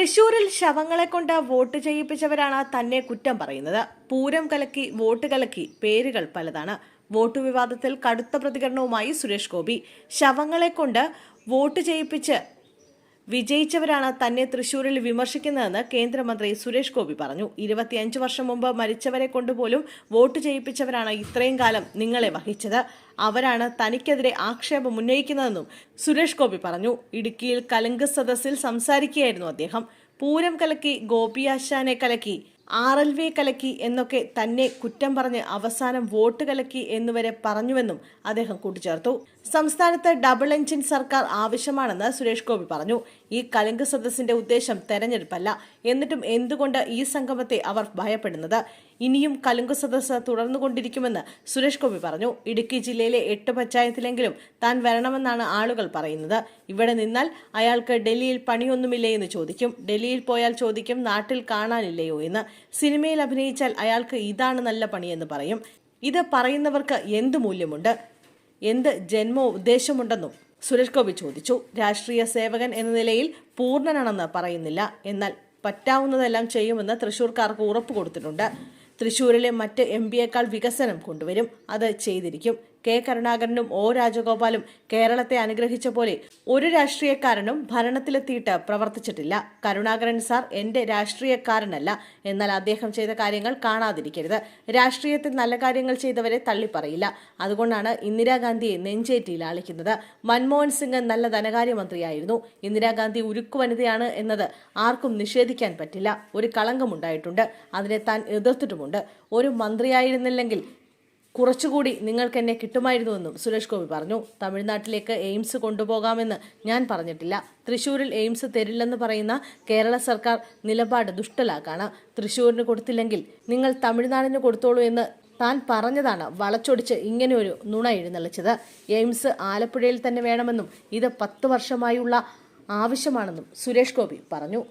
തൃശൂരിൽ ശവങ്ങളെ കൊണ്ട് വോട്ട് ചെയ്യിപ്പിച്ചവരാണ് തന്നെ കുറ്റം പറയുന്നത്. പൂരം കലക്കി വോട്ട് കലക്കി പേരുകൾ പലതാണ്. വോട്ട് വിവാദത്തിൽ കടുത്ത പ്രതികരണവുമായി സുരേഷ് ഗോപി. ശവങ്ങളെ കൊണ്ട് വോട്ട് ചെയ്യിപ്പിച്ച് വിജയിച്ചവരാണ് തന്നെ തൃശൂരിൽ വിമർശിക്കുന്നതെന്ന് കേന്ദ്രമന്ത്രി സുരേഷ് ഗോപി പറഞ്ഞു. ഇരുപത്തിയഞ്ച് വർഷം മുമ്പ് മരിച്ചവരെ കൊണ്ടുപോലും വോട്ട് ചെയ്യിപ്പിച്ചവരാണ് ഇത്രയും കാലം നിങ്ങളെ വഹിച്ചത്. അവരാണ് തനിക്കെതിരെ ആക്ഷേപം ഉന്നയിക്കുന്നതെന്നും സുരേഷ് ഗോപി പറഞ്ഞു. ഇടുക്കിയിൽ കലങ്ക് സദസ്സിൽ സംസാരിക്കുകയായിരുന്നു അദ്ദേഹം. പൂരം കലക്കി ഗോപിയാശാനെ കലക്കി ആർ എൽ വി കലക്കി എന്നൊക്കെ തന്നെ കുറ്റം പറഞ്ഞ് അവസാനം വോട്ട് കലക്കി എന്നുവരെ പറഞ്ഞുവെന്നും അദ്ദേഹം കൂട്ടിച്ചേർത്തു. സംസ്ഥാനത്ത് ഡബിൾ എഞ്ചിൻ സർക്കാർ ആവശ്യമാണെന്ന് സുരേഷ് ഗോപി പറഞ്ഞു. ഈ കലങ്ക് സദസ്സിന്റെ ഉദ്ദേശം തെരഞ്ഞെടുപ്പല്ല. എന്നിട്ടും എന്തുകൊണ്ട് ഈ സംഗമത്തെ അവർ ഭയപ്പെടുന്നത്? ഇനിയും കലുങ്ക് സദസ്സ് തുടർന്നുകൊണ്ടിരിക്കുമെന്ന് സുരേഷ് ഗോപി പറഞ്ഞു. ഇടുക്കി ജില്ലയിലെ എട്ട് പഞ്ചായത്തിലെങ്കിലും താൻ വരണമെന്നാണ് ആളുകൾ പറയുന്നത്. ഇവിടെ നിന്നാൽ അയാൾക്ക് ഡൽഹിയിൽ പണിയൊന്നുമില്ലേ എന്ന് ചോദിക്കും. ഡൽഹിയിൽ പോയാൽ ചോദിക്കും നാട്ടിൽ കാണാനില്ലയോ എന്ന്. സിനിമയിൽ അഭിനയിച്ചാൽ അയാൾക്ക് ഇതാണ് നല്ല പണിയെന്ന് പറയും. ഇത് പറയുന്നവർക്ക് എന്ത് മൂല്യമുണ്ട്? എന്ത് ജന്മോ ഉദ്ദേശമുണ്ടെന്നും സുരേഷ് ഗോപി ചോദിച്ചു. രാഷ്ട്രീയ സേവകൻ എന്ന നിലയിൽ പൂർണനാണെന്ന് പറയുന്നില്ല. എന്നാൽ പറ്റാവുന്നതെല്ലാം ചെയ്യുമെന്ന് തൃശൂർക്കാർക്ക് ഉറപ്പ് കൊടുത്തിട്ടുണ്ട്. തൃശൂരിലെ മറ്റ് എം പിയേക്കാൾ വികസനം കൊണ്ടുവരും. അത് ചെയ്തിരിക്കും. കെ കരുണാകരനും ഒ രാജഗോപാലും കേരളത്തെ അനുഗ്രഹിച്ച പോലെ ഒരു രാഷ്ട്രീയക്കാരനും ഭരണത്തിലെത്തിയിട്ട് പ്രവർത്തിച്ചിട്ടില്ല. കരുണാകരൻ സാർ എന്റെ രാഷ്ട്രീയക്കാരനല്ല എന്നാൽ അദ്ദേഹം ചെയ്ത കാര്യങ്ങൾ കാണാതിരിക്കരുത്. രാഷ്ട്രീയത്തിൽ നല്ല കാര്യങ്ങൾ ചെയ്തവരെ തള്ളിപ്പറയില്ല. അതുകൊണ്ടാണ് ഇന്ദിരാഗാന്ധിയെ നെഞ്ചേറ്റിയിൽ ആളിക്കുന്നത്. മൻമോഹൻ സിംഗ് നല്ല ധനകാര്യമന്ത്രിയായിരുന്നു. ഇന്ദിരാഗാന്ധി ഉരുക്കു വനിതയാണ് എന്നത് ആർക്കും നിഷേധിക്കാൻ പറ്റില്ല. ഒരു കളങ്കമുണ്ടായിട്ടുണ്ട്. അതിനെ താൻ എതിർത്തിട്ടുമുണ്ട്. ഒരു മന്ത്രിയായിരുന്നില്ലെങ്കിൽ കുറച്ചുകൂടി നിങ്ങൾക്ക് എന്നെ കിട്ടുമായിരുന്നുവെന്നും സുരേഷ് ഗോപി പറഞ്ഞു. തമിഴ്നാട്ടിലേക്ക് എയിംസ് കൊണ്ടുപോകാമെന്ന് ഞാൻ പറഞ്ഞിട്ടില്ല. തൃശൂരിൽ എയിംസ് തരില്ലെന്ന് പറയുന്ന കേരള സർക്കാർ നിലപാട് ദുഷ്ടലാക്കാണ്. തൃശൂരിന് കൊടുത്തില്ലെങ്കിൽ നിങ്ങൾ തമിഴ്നാടിന് കൊടുത്തോളൂ എന്ന് താൻ പറഞ്ഞതാണ് വളച്ചൊടിച്ച് ഇങ്ങനെ ഒരു നുണ എഴുന്നള്ളിച്ചത്. എയിംസ് ആലപ്പുഴയിൽ തന്നെ വേണമെന്നും ഇത് പത്ത് വർഷമായുള്ള ആവശ്യമാണെന്നും സുരേഷ് ഗോപി പറഞ്ഞു.